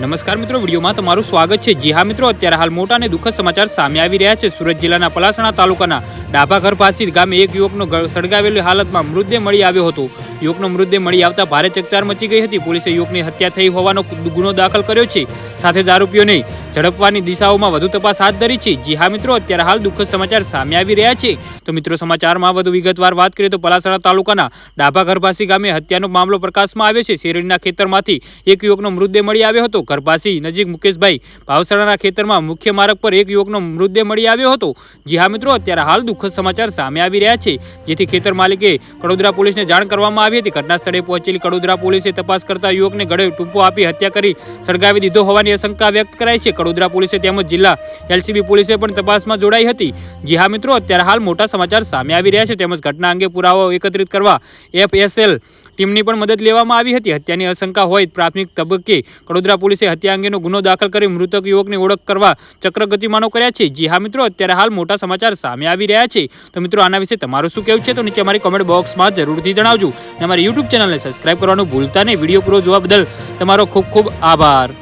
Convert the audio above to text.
નમસ્કાર મિત્રો, વિડીયોમાં તમારું સ્વાગત છે. જી હા મિત્રો, અત્યારે હાલ મોટા અને દુઃખદ સમાચાર સામે આવી રહ્યા છે. સુરત જિલ્લાના પલાસણા તાલુકાના ડાભાઘર પાસે ગામે એક યુવકનો સળગાવેલી હાલતમાં મૃતદેહ મળી આવ્યો હતો. યુવકનો મૃતદેહ મળી આવતા ભારે ચકચાર મચી ગઈ હતી. પોલીસે યુવકની હત્યા થઈ હોવાનો ગુનો દાખલ કર્યો છે. સાથે જ આરોપીઓને ઝડપવાની દિશાઓમાં વધુ તપાસ હાથ ધરી છે. જી હા મિત્રો, અત્યારે હાલ દુઃખદ સમાચાર સામે આવી રહ્યા છે. તો મિત્રો, સમાચારમાં વધુ વિગતવાર વાત કરીએ તો પલાસણા તાલુકાના ડાભા ગરભાસી ગામે હત્યાનો મામલો પ્રકાશમાં આવ્યો છે. શેરડીના ખેતરમાંથી એક યુવકનો મૃતદેહ મળી આવ્યો હતો. ગરભાસી નજીક મુકેશભાઈ ભાવસરાના ખેતરમાં મુખ્ય માર્ગ પર એક યુવકનો મૃતદેહ મળી આવ્યો હતો. જી હા મિત્રો, અત્યારે હાલ દુઃખદ સમાચાર સામે આવી રહ્યા છે. જેથી ખેતર માલિકે કડોદરા પોલીસને જાણ કરવામાં આવી હતી. ઘટના સ્થળે પહોંચેલી કડોદરા પોલીસે તપાસ કરતા યુવકને ગળે ટૂંપો આપી હત્યા કરી સળગાવી દીધો હોવાની આશંકા વ્યક્ત કરાઈ છે. કડોદરા પોલીસે તેમજ જિલ્લા એલસીબી પોલીસે પણ તપાસમાં જોડાઈ હતી. જી હા મિત્રો, અત્યારે હાલ મોટા સમાચાર સામે આવી રહ્યા છે. તેમજ ઘટના અંગે પુરાવો એકત્રિત કરવા એફએસએલ ટીમની પણ મદદ લેવામાં આવી હતી. હત્યાની આશંકા હોય પ્રાથમિક તબક્કે કડોદરા પોલીસે હત્યા અંગેનો ગુનો દાખલ કરી મૃતક યુવકની ઓળખ કરવા ચક્ર ગતિમાનો કર્યા છે. જી હા મિત્રો, અત્યારે હાલ મોટા સમાચાર સામે આવી રહ્યા છે. તો મિત્રો, આના વિશે તમારું શું કહેવું છે? તો નીચે અમારી કોમેન્ટ બોક્સમાં જરૂરથી જણાવજો. અને અમારી યુટ્યુબ ચેનલને સબસ્ક્રાઇબ કરવાનું ભૂલતા નહીં. વીડિયો પૂરો જોવા બદલ તમારો ખૂબ ખૂબ આભાર.